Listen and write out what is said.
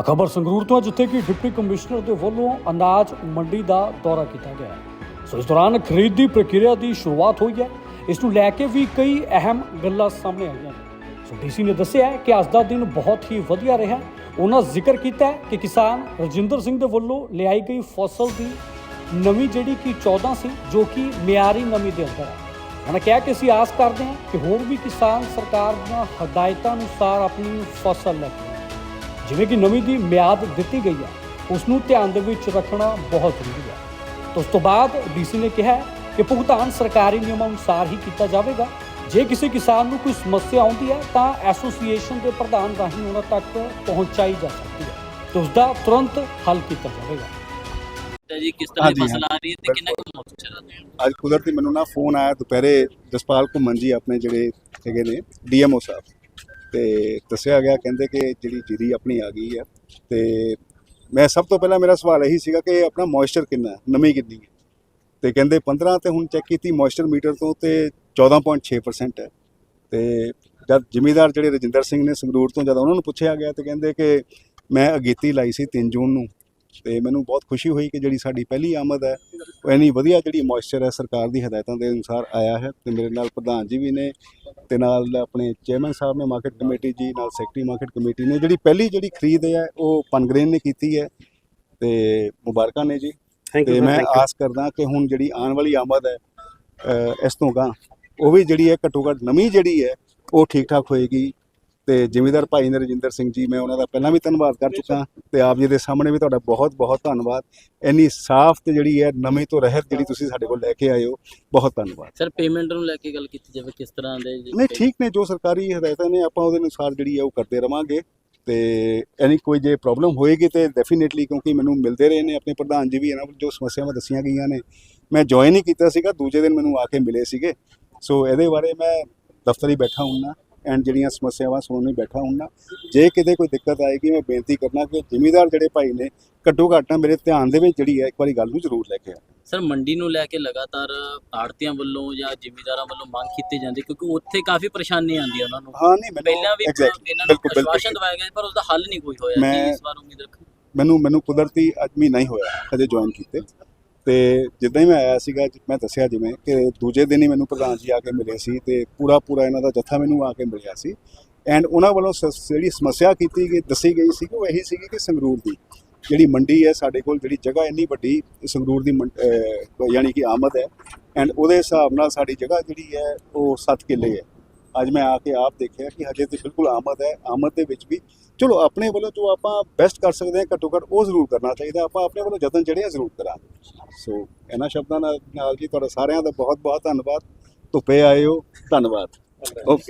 ਤਾਂ ਖਬਰ ਸੰਗਰੂਰ ਤੋਂ ਹੈ, ਜਿੱਥੇ ਕਿ ਡਿਪਟੀ ਕਮਿਸ਼ਨਰ ਦੇ ਵੱਲੋਂ ਅਨਾਜ ਮੰਡੀ ਦਾ ਦੌਰਾ ਕੀਤਾ ਗਿਆ ਸੋ ਇਸ ਦੌਰਾਨ ਖਰੀਦ ਦੀ ਪ੍ਰਕਿਰਿਆ ਦੀ ਸ਼ੁਰੂਆਤ ਹੋਈ ਹੈ। ਇਸ ਨੂੰ ਲੈ ਕੇ ਵੀ ਕਈ ਅਹਿਮ ਗੱਲਾਂ ਸਾਹਮਣੇ ਆਈਆਂ ਨੇ। ਸੋ ਡੀਸੀ ਨੇ ਦੱਸਿਆ ਕਿ ਅੱਜ ਦਾ ਦਿਨ ਬਹੁਤ ਹੀ ਵਧੀਆ ਰਿਹਾ। ਉਹਨਾਂ ਜ਼ਿਕਰ ਕੀਤਾ ਕਿ ਕਿਸਾਨ ਰਜਿੰਦਰ ਸਿੰਘ ਦੇ ਵੱਲੋਂ ਲਿਆਈ ਗਈ ਫਸਲ ਦੀ ਨਵੀਂ ਜਿਹੜੀ ਕਿ 14 ਸੀ, ਜੋ ਕਿ ਮਿਆਰੀ ਨਵੀਂ ਦੇ ਅੰਦਰ ਹੈ। ਉਹਨਾਂ ਕਿਹਾ ਕਿ ਅਸੀਂ ਆਸ ਕਰਦੇ ਹਾਂ ਕਿ ਹੋਰ ਵੀ ਕਿਸਾਨ ਸਰਕਾਰ ਦੀਆਂ ਹਦਾਇਤਾਂ ਅਨੁਸਾਰ ਆਪਣੀ ਫਸਲ ਲੈ ਕੇ ਜਿਵੇਂ ਕਿ ਨਵੀਂ ਦੀ ਮਿਆਦ ਦਿੱਤੀ ਗਈ ਹੈ ਉਸ ਨੂੰ ਧਿਆਨ ਦੇ ਵਿੱਚ ਰੱਖਣਾ ਬਹੁਤ ਜ਼ਰੂਰੀ ਹੈ। ਉਸ ਤੋਂ ਬਾਅਦ ਡੀਸੀ ਨੇ ਕਿਹਾ ਕਿ ਭੁਗਤਾਨ ਸਰਕਾਰੀ ਨਿਯਮਾਂ ਅਨੁਸਾਰ ਹੀ ਕੀਤਾ ਜਾਵੇਗਾ। ਜੇ ਕਿਸੇ ਕਿਸਾਨ ਨੂੰ ਕੋਈ ਸਮੱਸਿਆ ਆਉਂਦੀ ਹੈ ਤਾਂ ਐਸੋਸੀਏਸ਼ਨ ਦੇ ਪ੍ਰਧਾਨ ਰਾਹੀਂ ਉਹਨਾਂ ਤੱਕ ਪਹੁੰਚਾਈ ਜਾ ਸਕਦੀ ਹੈ ਤੇ ਉਸ ਦਾ ਤੁਰੰਤ ਹੱਲ ਕੀਤਾ ਜਾਵੇਗਾ। ਤਾਂ ਜੀ ਕਿਸ ਤਰ੍ਹਾਂ ਦੀ ਫਸਲ ਆ ਰਹੀ ਹੈ ਤੇ ਕਿੰਨਾ ਕੁ ਹੈ? ਅੱਜ ਕੁਦਰਤੀ ਮੈਨੂੰ ਨਾ ਫੋਨ ਆਇਆ ਦੁਪਹਿਰੇ ਜਸਪਾਲ ਘੁੰਮਣ ਜੀ ਆਪਣੇ ਜਿਹੜੇ ਹੈਗੇ ਨੇ ਡੀਐਮਓ ਸਾਹਿਬ। ਤੇ ਦੱਸਿਆ ਗਿਆ, ਕਹਿੰਦੇ ਕਿ ਜਿਹੜੀ ਜੀਰੀ ਆਪਣੀ ਆ ਗਈ ਹੈ ਤੇ ਮੈਂ ਸਭ ਤੋਂ ਪਹਿਲਾਂ ਮੇਰਾ ਸਵਾਲ ਇਹੀ ਸੀਗਾ ਕਿ ਆਪਣਾ ਮੋਇਸਚਰ ਕਿੰਨਾ ਹੈ, ਨਮੀ ਕਿੰਨੀ ਹੈ? ਤੇ ਕਹਿੰਦੇ 15 ਤੇ ਹੁਣ ਚੈੱਕ ਕੀਤੀ ਮੋਇਸਚਰ ਮੀਟਰ ਤੋਂ ਤੇ 14.6% ਹੈ। ਤੇ ਜਦ ਜ਼ਿਮੀਦਾਰ ਜਿਹੜੇ ਰਜਿੰਦਰ ਸਿੰਘ ਨੇ ਸੰਗਰੂਰ ਤੋਂ ਜਦ ਉਹਨਾਂ ਨੂੰ ਪੁੱਛਿਆ ਗਿਆ ਤੇ ਕਹਿੰਦੇ ਕਿ ਮੈਂ ਅਗੇਤੀ ਲਾਈ ਸੀ 3 ਜੂਨ ਨੂੰ ਤੇ ਮੈਨੂੰ ਬਹੁਤ ਖੁਸ਼ੀ ਹੋਈ ਕਿ ਜਿਹੜੀ ਸਾਡੀ ਪਹਿਲੀ ਆਮਦ ਹੈ ਉਹ ਇੰਨੀ ਵਧੀਆ ਜਿਹੜੀ ਮੋਇਸਚਰ ਹੈ ਸਰਕਾਰ ਦੀ ਹਦਾਇਤਾਂ ਦੇ ਅਨੁਸਾਰ ਆਇਆ ਹੈ ਤੇ ਮੇਰੇ ਨਾਲ ਪ੍ਰਧਾਨ ਜੀ ਵੀ ਨੇ ਤੇ ਨਾਲ ਆਪਣੇ ਚੇਅਰਮੈਨ ਸਾਹਿਬ ਨੇ ਮਾਰਕੀਟ ਕਮੇਟੀ ਜੀ ਨਾਲ ਸੈਕਟਰੀ ਮਾਰਕੀਟ ਕਮੇਟੀ ਨੇ ਜਿਹੜੀ ਪਹਿਲੀ ਜਿਹੜੀ ਖਰੀਦ ਹੈ ਉਹ ਪਨਗਰੇਨ ਨੇ ਕੀਤੀ ਹੈ ਤੇ ਮੁਬਾਰਕਾਂ ਨੇ ਜੀ। ਤੇ ਮੈਂ ਆਸ ਕਰਦਾ ਕਿ ਹੁਣ ਜਿਹੜੀ ਆਉਣ ਵਾਲੀ ਆਮਦ ਹੈ ਇਸ ਤੋਂ ਗਾਂ ਉਹ ਵੀ ਜਿਹੜੀ ਹੈ ਘੱਟੋ ਘੱਟ ਨਵੀਂ ਜਿਹੜੀ ਹੈ ਉਹ ਠੀਕ ਠਾਕ ਹੋਏਗੀ। ਤੇ ਜ਼ਿਮੀਦਾਰ ਭਾਈ ਨੇ ਰਜਿੰਦਰ ਸਿੰਘ ਜੀ ਮੈਂ ਉਹਨਾਂ ਦਾ ਪਹਿਲਾਂ ਵੀ ਧੰਨਵਾਦ ਕਰ ਚੁੱਕਾ ਤੇ ਆਪ ਜੀ ਦੇ ਸਾਹਮਣੇ ਵੀ ਤੁਹਾਡਾ ਬਹੁਤ ਬਹੁਤ ਧੰਨਵਾਦ। ਇੰਨੀ ਸਾਫ਼ ਤੇ ਜਿਹੜੀ ਹੈ ਨਵੀਂ ਤੋਂ ਰਹਿਤ ਜਿਹੜੀ ਤੁਸੀਂ ਸਾਡੇ ਕੋਲ ਲੈ ਕੇ ਆਏ ਹੋ ਬਹੁਤ ਧੰਨਵਾਦ। ਸਰ ਪੇਮੈਂਟ ਨੂੰ ਲੈ ਕੇ ਗੱਲ ਕੀਤੀ ਜਾਵੇ ਕਿਸ ਤਰ੍ਹਾਂ ਦੇ ਨਹੀਂ ਠੀਕ ਨੇ ਜੋ ਸਰਕਾਰੀ ਹਦਾਇਤਾਂ ਨੇ ਆਪਾਂ ਉਹਦੇ ਅਨੁਸਾਰ ਜਿਹੜੀ ਹੈ ਉਹ ਕਰਦੇ ਰਵਾਂਗੇ। ਤੇ ਐਨੀ ਕੋਈ ਜੇ ਪ੍ਰੋਬਲਮ ਹੋਏਗੀ ਤੇ ਡੈਫੀਨਿਟਲੀ ਕਿਉਂਕਿ ਮੈਨੂੰ ਮਿਲਦੇ ਰਹੇ ਨੇ ਆਪਣੇ ਪ੍ਰਧਾਨ ਜੀ ਵੀ ਇਹਨਾਂ ਜੋ ਸਮੱਸਿਆਵਾਂ ਦੱਸੀਆਂ ਗਈਆਂ ਨੇ ਮੈਂ ਜੁਆਇਨ ਹੀ ਕੀਤਾ ਸੀਗਾ ਦੂਜੇ ਦਿਨ ਮੈਨੂੰ ਆ ਕੇ ਮਿਲੇ ਸੀਗੇ। ਸੋ ਇਹਦੇ ਬਾਰੇ ਮੈਂ ਦਫ਼ਤਰ ਹੀ ਬੈਠਾ ਹੁੰਨਾ ਐਂਡ ਜਿਹੜੀਆਂ ਸਮੱਸਿਆਵਾਂ ਸੁਣਨ ਨੂੰ ਬੈਠਾ ਹੁੰਨਾ ਜੇ ਕਿਤੇ ਕੋਈ ਦਿੱਕਤ ਆਏਗੀ ਮੈਂ ਬੇਨਤੀ ਕਰਨਾ ਕਿ ਜ਼ਿਮੀਦਾਰ ਜਿਹੜੇ ਭਾਈ ਨੇ ਘੱਟੋ ਘੱਟ ਮੇਰੇ ਧਿਆਨ ਦੇ ਵਿੱਚ ਜਿਹੜੀ ਹੈ ਇੱਕ ਵਾਰੀ ਗੱਲ ਨੂੰ ਜ਼ਰੂਰ ਲੈ ਕੇ ਆਉਣ ਸਰ ਮੰਡੀ ਨੂੰ ਲੈ ਕੇ ਲਗਾਤਾਰ ਆੜਤੀਆਂ ਵੱਲੋਂ ਜਾਂ ਜ਼ਿਮੀਂਦਾਰਾਂ ਵੱਲੋਂ ਮੰਗ ਕੀਤੀ ਜਾਂਦੀ ਕਿਉਂਕਿ ਉੱਥੇ ਕਾਫੀ ਪਰੇਸ਼ਾਨੀ ਆਉਂਦੀ ਹੈ ਉਹਨਾਂ ਨੂੰ। ਹਾਂ ਨਹੀਂ ਪਹਿਲਾਂ ਵੀ ਇਹਨਾਂ ਨੂੰ ਆਸ਼ਵਾਸਨ ਦਵਾਇਆ ਗਿਆ ਪਰ ਉਸ ਦਾ ਹੱਲ ਨਹੀਂ ਕੋਈ ਹੋਇਆ। ਇਸ ਵਾਰ ਉਮੀਦ ਰੱਖ ਮੈਨੂੰ ਮੈਨੂੰ ਕੁਦਰਤੀ ਅੱਜ ਮਹੀਨਾ ਹੀ ਹੋਇਆ ਕਦੇ ਜੁਆਇਨ ਕੀਤੇ। ਤੇ ਜਿੱਦਾਂ ਹੀ ਮੈਂ ਆਇਆ ਸੀਗਾ ਮੈਂ ਦੱਸਿਆ ਜਿਵੇਂ ਕਿ ਦੂਜੇ ਦਿਨ ਹੀ ਮੈਨੂੰ ਪ੍ਰਧਾਨ ਜੀ ਆ ਕੇ ਮਿਲੇ ਸੀ ਤੇ ਪੂਰਾ ਪੂਰਾ ਇਹਨਾਂ ਦਾ ਜੱਥਾ ਮੈਨੂੰ ਆ ਕੇ ਮਿਲਿਆ ਸੀ। ਐਂਡ ਉਹਨਾਂ ਵੱਲੋਂ ਸ- ਜਿਹੜੀ ਸਮੱਸਿਆ ਕੀਤੀ ਗਈ, ਦੱਸੀ ਗਈ ਸੀ, ਉਹ ਇਹੀ ਸੀਗੀ ਕਿ ਸੰਗਰੂਰ ਦੀ ਜਿਹੜੀ ਮੰਡੀ ਹੈ ਸਾਡੇ ਕੋਲ, ਜਿਹੜੀ ਜਗ੍ਹਾ ਇੰਨੀ ਵੱਡੀ, ਸੰਗਰੂਰ ਦੀ ਮੰਡ- ਯਾਨੀ ਕਿ ਆਮਦ ਹੈ। ਐਂਡ ਉਹਦੇ ਹਿਸਾਬ ਨਾਲ ਸਾਡੀ ਜਗ੍ਹਾ ਜਿਹੜੀ ਹੈ, ਉਹ 7 ਕਿੱਲੇ ਹੈ। ਅੱਜ ਮੈਂ ਆ ਕੇ ਆਪ ਦੇਖਿਆ ਕਿ ਹਜੇ ਤੇ ਬਿਲਕੁਲ ਆਮਦ ਹੈ ਆਮਦ ਦੇ ਵਿੱਚ ਵੀ। ਚਲੋ ਆਪਣੇ ਵੱਲੋਂ ਜੋ ਆਪਾਂ ਬੈਸਟ ਕਰ ਸਕਦੇ ਹਾਂ ਘੱਟੋ ਘੱਟ ਉਹ ਜ਼ਰੂਰ ਕਰਨਾ ਚਾਹੀਦਾ ਆਪਾਂ ਆਪਣੇ ਵੱਲੋਂ ਯਤਨ ਜਿਹੜੇ ਆ ਜ਼ਰੂਰ ਕਰਾਂਗੇ। ਸੋ ਇਹਨਾਂ ਸ਼ਬਦਾਂ ਨਾਲ ਨਾਲ ਜੀ ਤੁਹਾਡਾ ਸਾਰਿਆਂ ਦਾ ਬਹੁਤ ਬਹੁਤ ਧੰਨਵਾਦ। ਧੁੱਪੇ ਆਏ ਹੋ ਧੰਨਵਾਦ ਓਕੇ